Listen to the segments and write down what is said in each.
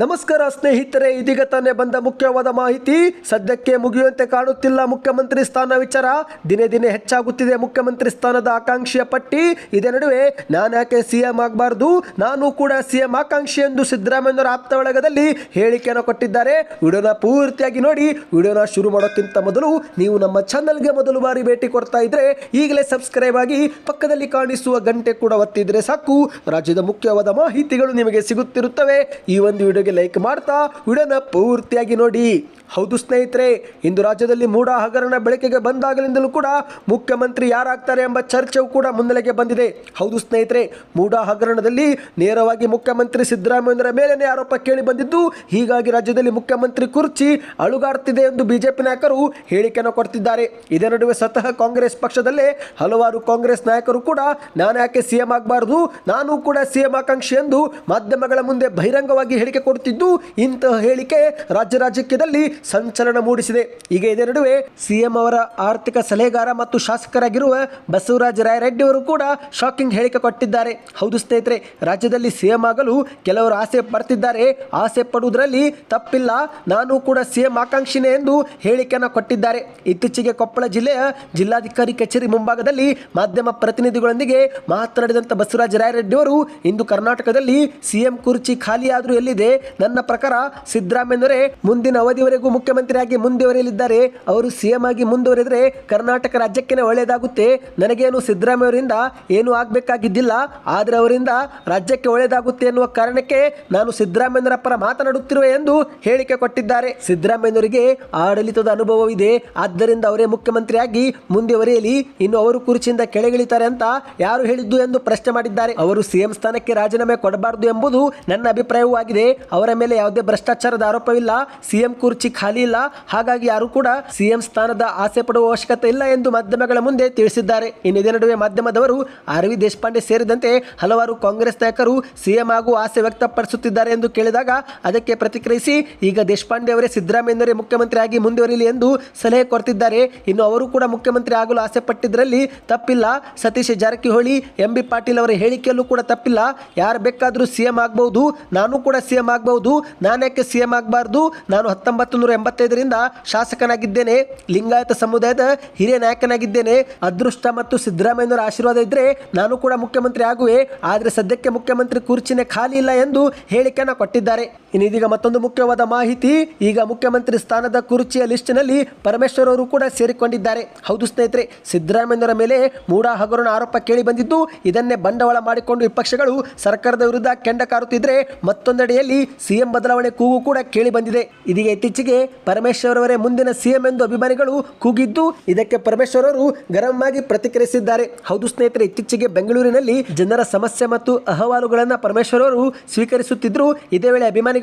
ನಮಸ್ಕಾರ ಸ್ನೇಹಿತರೆ, ಇದೀಗ ತಾನೇ ಬಂದ ಮುಖ್ಯವಾದ ಮಾಹಿತಿ. ಸದ್ಯಕ್ಕೆ ಮುಗಿಯುವಂತೆ ಕಾಣುತ್ತಿಲ್ಲ ಮುಖ್ಯಮಂತ್ರಿ ಸ್ಥಾನ ವಿಚಾರ. ದಿನೇ ದಿನೇ ಹೆಚ್ಚಾಗುತ್ತಿದೆ ಮುಖ್ಯಮಂತ್ರಿ ಸ್ಥಾನದ ಆಕಾಂಕ್ಷಿಯ ಪಟ್ಟಿ. ಇದೇ ನಡುವೆ ನಾನು ಯಾಕೆ ಸಿಎಂ ಆಗಬಾರ್ದು? ನಾನು ಕೂಡ ಸಿಎಂ ಆಕಾಂಕ್ಷಿ ಎಂದು ಸಿದ್ದರಾಮಯ್ಯನವರ ಆಪ್ತ ಬಳಗದಲ್ಲಿ ಹೇಳಿಕೆಯನ್ನು ಕೊಟ್ಟಿದ್ದಾರೆ. ವಿಡಿಯೋನ ಪೂರ್ತಿಯಾಗಿ ನೋಡಿ, ವಿಡಿಯೋನ ಶುರು ಮಾಡೋಕ್ಕಿಂತ ಮೊದಲು ನೀವು ನಮ್ಮ ಚಾನಲ್ಗೆ ಮೊದಲು ಬಾರಿ ಭೇಟಿ ಕೊಡ್ತಾ ಇದ್ರೆ ಈಗಲೇ ಸಬ್ಸ್ಕ್ರೈಬ್ ಆಗಿ ಪಕ್ಕದಲ್ಲಿ ಕಾಣಿಸುವ ಗಂಟೆ ಕೂಡ ಒತ್ತಿದ್ರೆ ಸಾಕು. ರಾಜ್ಯದ ಮುಖ್ಯವಾದ ಮಾಹಿತಿಗಳು ನಿಮಗೆ ಸಿಗುತ್ತಿರುತ್ತವೆ. ಈ ಒಂದು ವಿಡಿಯೋಗೆ ಲೈಕ್ ಮಾಡ್ತಾ ವಿಡಿಯೋನ ಪೂರ್ತಿಯಾಗಿ ನೋಡಿ. ಹೌದು ಸ್ನೇಹಿತರೆ, ಇಂದು ರಾಜ್ಯದಲ್ಲಿ ಮೂಡ ಹಗರಣ ಬೆಳಕಿಗೆ ಬಂದಾಗಲಿಂದಲೂ ಕೂಡ ಮುಖ್ಯಮಂತ್ರಿ ಯಾರಾಗ್ತಾರೆ ಎಂಬ ಚರ್ಚೆಯು ಕೂಡ ಮುನ್ನೆಲೆಗೆ ಬಂದಿದೆ. ಹೌದು ಸ್ನೇಹಿತರೆ ಮೂಡ ಹಗರಣದಲ್ಲಿ ನೇರವಾಗಿ ಮುಖ್ಯಮಂತ್ರಿ ಸಿದ್ದರಾಮಯ್ಯರ ಮೇಲೇನೆ ಆರೋಪ ಕೇಳಿ ಬಂದಿದ್ದು, ಹೀಗಾಗಿ ರಾಜ್ಯದಲ್ಲಿ ಮುಖ್ಯಮಂತ್ರಿ ಕುರ್ಚಿ ಅಳುಗಾಡ್ತಿದೆ ಎಂದು ಬಿಜೆಪಿ ನಾಯಕರು ಹೇಳಿಕೆಯನ್ನು ಕೊಡ್ತಿದ್ದಾರೆ. ಇದೇ ನಡುವೆ ಸ್ವತಃ ಕಾಂಗ್ರೆಸ್ ಪಕ್ಷದಲ್ಲೇ ಹಲವಾರು ಕಾಂಗ್ರೆಸ್ ನಾಯಕರು ಕೂಡ, ನಾನು ಯಾಕೆ ಸಿಎಂ ಆಗಬಾರದು? ನಾನು ಕೂಡ ಸಿಎಂ ಆಕಾಂಕ್ಷಿ ಎಂದು ಮಾಧ್ಯಮಗಳ ಮುಂದೆ ಬಹಿರಂಗವಾಗಿ ಹೇಳಿಕೆ ಕೊಡುತ್ತಿದ್ದು ಇಂತಹ ಹೇಳಿಕೆ ರಾಜ್ಯ ರಾಜಕೀಯದಲ್ಲಿ ಸಂಚಲನ ಮೂಡಿಸಿದೆ. ಈಗ ಇದೇ ನಡುವೆ ಸಿಎಂ ಅವರ ಆರ್ಥಿಕ ಸಲಹೆಗಾರ ಮತ್ತು ಶಾಸಕರಾಗಿರುವ ಬಸವರಾಜ ರಾಯರೆಡ್ಡಿ ಅವರು ಕೂಡ ಶಾಕಿಂಗ್ ಹೇಳಿಕೆ ಕೊಟ್ಟಿದ್ದಾರೆ. ಹೌದು ಸ್ನೇಹಿತರೆ, ರಾಜ್ಯದಲ್ಲಿ ಸಿಎಂ ಆಗಲು ಕೆಲವರು ಆಸೆ ಪಡ್ತಿದ್ದಾರೆ. ಆಸೆ ಪಡುವುದರಲ್ಲಿ ತಪ್ಪಿಲ್ಲ. ನಾನು ಕೂಡ ಸಿಎಂ ಆಕಾಂಕ್ಷಿನೇ ಎಂದು ಹೇಳಿಕೆಯನ್ನು ಕೊಟ್ಟಿದ್ದಾರೆ. ಇತ್ತೀಚೆಗೆ ಕೊಪ್ಪಳ ಜಿಲ್ಲೆಯ ಜಿಲ್ಲಾಧಿಕಾರಿ ಕಚೇರಿ ಮುಂಭಾಗದಲ್ಲಿ ಮಾಧ್ಯಮ ಪ್ರತಿನಿಧಿಗಳೊಂದಿಗೆ ಮಾತನಾಡಿದಂಥ ಬಸವರಾಜ ರಾಯರೆಡ್ಡಿ ಅವರು ಇಂದು ಕರ್ನಾಟಕದಲ್ಲಿ ಸಿಎಂ ಕುರ್ಚಿ ಖಾಲಿಯಾದರೂ ಎಲ್ಲಿದೆ? ನನ್ನ ಪ್ರಕಾರ ಸಿದ್ದರಾಮಯ್ಯನವರೇ ಮುಂದಿನ ಅವಧಿವರೆಗೂ ಮುಖ್ಯಮಂತ್ರಿಯಾಗಿ ಮುಂದುವರಿಯಲಿದ್ದಾರೆ. ಅವರು ಸಿಎಂ ಆಗಿ ಮುಂದುವರೆದರೆ ಕರ್ನಾಟಕ ರಾಜ್ಯಕ್ಕೆ ಒಳ್ಳೆಯದಾಗುತ್ತೆ. ನನಗೇನು ಸಿದ್ದರಾಮಯ್ಯ ಅವರಿಂದ ಏನು ಆಗಬೇಕಾಗಿದ್ದಿಲ್ಲ. ಆದರೆ ಅವರಿಂದ ರಾಜ್ಯಕ್ಕೆ ಒಳ್ಳೆಯದಾಗುತ್ತೆ ಎನ್ನುವ ಕಾರಣಕ್ಕೆ ನಾನು ಸಿದ್ದರಾಮಯ್ಯನವರ ಪರ ಮಾತನಾಡುತ್ತಿರುವೆ ಎಂದು ಹೇಳಿಕೆ ಕೊಟ್ಟಿದ್ದಾರೆ. ಸಿದ್ದರಾಮಯ್ಯನವರಿಗೆ ಆಡಳಿತದ ಅನುಭವವಿದೆ. ಆದ್ದರಿಂದ ಅವರೇ ಮುಖ್ಯಮಂತ್ರಿಯಾಗಿ ಮುಂದುವರೆಯಲಿ. ಇನ್ನು ಅವರು ಕುರ್ಚಿಯಿಂದ ಕೆಳಗಿಳಿತಾರೆ ಅಂತ ಯಾರು ಹೇಳಿದ್ದು ಎಂದು ಪ್ರಶ್ನೆ ಮಾಡಿದ್ದಾರೆ. ಅವರು ಸಿಎಂ ಸ್ಥಾನಕ್ಕೆ ರಾಜೀನಾಮೆ ಕೊಡಬಾರದು ಎಂಬುದು ನನ್ನ ಅಭಿಪ್ರಾಯವೂ ಆಗಿದೆ. ಅವರ ಮೇಲೆ ಯಾವುದೇ ಭ್ರಷ್ಟಾಚಾರದ ಆರೋಪವಿಲ್ಲ. ಸಿಎಂ ಕುರ್ಚಿ ಖಾಲಿ ಇಲ್ಲ. ಹಾಗಾಗಿ ಯಾರು ಕೂಡ ಸಿಎಂ ಸ್ಥಾನದ ಆಸೆ ಪಡುವ ಅವಶ್ಯಕತೆ ಇಲ್ಲ ಎಂದು ಮಾಧ್ಯಮಗಳ ಮುಂದೆ ತಿಳಿಸಿದ್ದಾರೆ. ಇನ್ನು ಇದೇ ನಡುವೆ ಮಾಧ್ಯಮದವರು ಆರ್ ದೇಶಪಾಂಡೆ ಸೇರಿದಂತೆ ಹಲವಾರು ಕಾಂಗ್ರೆಸ್ ನಾಯಕರು ಸಿಎಂ ಆಗುವ ಆಸೆ ವ್ಯಕ್ತಪಡಿಸುತ್ತಿದ್ದಾರೆ ಎಂದು ಕೇಳಿದಾಗ ಅದಕ್ಕೆ ಪ್ರತಿಕ್ರಿಯಿಸಿ, ಈಗ ದೇಶಪಾಂಡೆ ಅವರೇ ಸಿದ್ದರಾಮಯ್ಯನವರೇ ಮುಖ್ಯಮಂತ್ರಿಯಾಗಿ ಮುಂದುವರಿಯಲಿ ಎಂದು ಸಲಹೆ ಕೊಡ್ತಿದ್ದಾರೆ. ಇನ್ನು ಅವರು ಕೂಡ ಮುಖ್ಯಮಂತ್ರಿ ಆಗಲು ಆಸೆ ಪಟ್ಟಿದ್ದರಲ್ಲಿ ತಪ್ಪಿಲ್ಲ. ಸತೀಶ್ ಜಾರಕಿಹೊಳಿ, ಎಂ ಬಿ ಪಾಟೀಲ್ ಅವರ ಹೇಳಿಕೆಯಲ್ಲೂ ಕೂಡ ತಪ್ಪಿಲ್ಲ. ಯಾರು ಬೇಕಾದರೂ ಸಿಎಂ ಆಗಬಹುದು ನಾನು ಕೂಡ ಸಿಎಂ ಆಗಬಹುದು ನಾನ್ಯಾಕೆ ಸಿಎಂ ಆಗಬಾರ್ದು. ನಾನು ಹತ್ತೊಂಬತ್ತು ನೂರ ಎಂಬತ್ತೈದರಿಂದ ಶಾಸಕನಾಗಿದ್ದೇನೆ. ಲಿಂಗಾಯತ ಸಮುದಾಯದ ಹಿರಿಯ ನಾಯಕನಾಗಿದ್ದೇನೆ. ಅದೃಷ್ಟ ಮತ್ತು ಸಿದ್ದರಾಮಯ್ಯನವರ ಆಶೀರ್ವಾದ ಇದ್ದರೆ ನಾನು ಕೂಡ ಮುಖ್ಯಮಂತ್ರಿ ಆಗುವೆ. ಆದರೆ ಸದ್ಯಕ್ಕೆ ಮುಖ್ಯಮಂತ್ರಿ ಕುರ್ಚಿನೇ ಖಾಲಿ ಇಲ್ಲ ಎಂದು ಹೇಳಿಕೆಯನ್ನು ಕೊಟ್ಟಿದ್ದಾರೆ. ಇನ್ನು ಇದೀಗ ಮತ್ತೊಂದು ಮುಖ್ಯವಾದ ಮಾಹಿತಿ. ಈಗ ಮುಖ್ಯಮಂತ್ರಿ ಸ್ಥಾನದ ಕುರ್ಚಿಯ ಲಿಸ್ಟ್ನಲ್ಲಿ ಪರಮೇಶ್ವರ್ ಅವರು ಕೂಡ ಸೇರಿಕೊಂಡಿದ್ದಾರೆ. ಹೌದು ಸ್ನೇಹಿತರೆ ಸಿದ್ದರಾಮಯ್ಯರ ಮೇಲೆ ಮೂಡ ಹಗರಣ ಆರೋಪ ಕೇಳಿ ಬಂದಿದ್ದು, ಇದನ್ನೇ ಬಂಡವಾಳ ಮಾಡಿಕೊಂಡು ವಿಪಕ್ಷಗಳು ಸರ್ಕಾರದ ವಿರುದ್ಧ ಕೆಂಡ ಕಾರುತ್ತಿದ್ರೆ ಮತ್ತೊಂದೆಡೆಯಲ್ಲಿ ಸಿಎಂ ಬದಲಾವಣೆ ಕೂಗು ಕೂಡ ಕೇಳಿ ಬಂದಿದೆ. ಇದೀಗ ಇತ್ತೀಚೆಗೆ ಪರಮೇಶ್ವರ್ ಅವರೇ ಮುಂದಿನ ಸಿಎಂ ಎಂದು ಅಭಿಮಾನಿಗಳು ಕೂಗಿದ್ದು, ಇದಕ್ಕೆ ಪರಮೇಶ್ವರ್ ಅವರು ಗರಂ ಆಗಿ ಪ್ರತಿಕ್ರಿಯಿಸಿದ್ದಾರೆ. ಹೌದು ಸ್ನೇಹಿತರೆ, ಇತ್ತೀಚೆಗೆ ಬೆಂಗಳೂರಿನಲ್ಲಿ ಜನರ ಸಮಸ್ಯೆ ಮತ್ತು ಅಹವಾಲುಗಳನ್ನು ಪರಮೇಶ್ವರ್ ಅವರು ಸ್ವೀಕರಿಸುತ್ತಿದ್ರು. ಇದೇ ವೇಳೆ ಅಭಿಮಾನಿಗಳು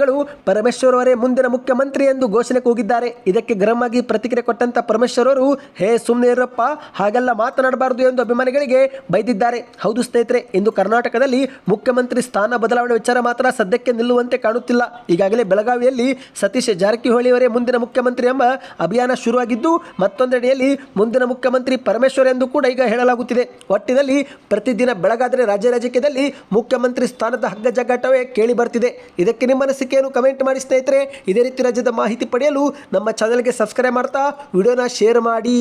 ಪರಮೇಶ್ವರ್ ಅವರೇ ಮುಂದಿನ ಮುಖ್ಯಮಂತ್ರಿ ಎಂದು ಘೋಷಣೆ ಕೂಗಿದ್ದಾರೆ ಇದಕ್ಕೆ ಗರಮಾಗಿ ಪ್ರತಿಕ್ರಿಯೆ ಕೊಟ್ಟಂತ ಪರಮೇಶ್ವರ್ ಅವರು ಹೇ ಸುಮ್ಮನೆ ಇರಪ್ಪ ಹಾಗೆಲ್ಲ ಮಾತನಾಡಬಾರದು ಎಂದು ಅಭಿಮಾನಿಗಳಿಗೆ ಬೈದಿದ್ದಾರೆ. ಹೌದು ಸ್ನೇಹಿತರೆ, ಇಂದು ಕರ್ನಾಟಕದಲ್ಲಿ ಮುಖ್ಯಮಂತ್ರಿ ಸ್ಥಾನ ಬದಲಾವಣೆ ವಿಚಾರ ಮಾತ್ರ ಸದ್ಯಕ್ಕೆ ನಿಲ್ಲುವಂತೆ ಕಾಣುತ್ತಿಲ್ಲ. ಈಗಾಗಲೇ ಬೆಳಗಾವಿಯಲ್ಲಿ ಸತೀಶ್ ಜಾರಕಿಹೊಳಿ ಅವರೇ ಮುಂದಿನ ಮುಖ್ಯಮಂತ್ರಿ ಎಂಬ ಅಭಿಯಾನ ಶುರುವಾಗಿದ್ದು, ಮತ್ತೊಂದೆಡೆಯಲ್ಲಿ ಮುಂದಿನ ಮುಖ್ಯಮಂತ್ರಿ ಪರಮೇಶ್ವರ್ ಎಂದು ಕೂಡ ಈಗ ಹೇಳಲಾಗುತ್ತಿದೆ. ಒಟ್ಟಿನಲ್ಲಿ ಪ್ರತಿದಿನ ಬೆಳಗಾದರೆ ರಾಜ್ಯ ರಾಜಕೀಯದಲ್ಲಿ ಮುಖ್ಯಮಂತ್ರಿ ಸ್ಥಾನದ ಹಗ್ಗ ಜಗ್ಗಾಟವೇ ಕೇಳಿ ಬರ್ತಿದೆ. ಇದಕ್ಕೆ ನಿಮ್ಮ ಅನಿಸಿಕೆಯನ್ನು ಕಮೆಂಟ್ ಮಾಡಿ ಸ್ನೇಹಿತರೆ, ಇದೇ ರೀತಿ ರಾಜ್ಯದ ಮಾಹಿತಿ ಪಡೆಯಲು ನಮ್ಮ ಚಾನಲ್ಗೆ ಸಬ್ಸ್ಕ್ರೈಬ್ ಮಾಡ್ತಾ ವಿಡಿಯೋನ ಶೇರ್ ಮಾಡಿ.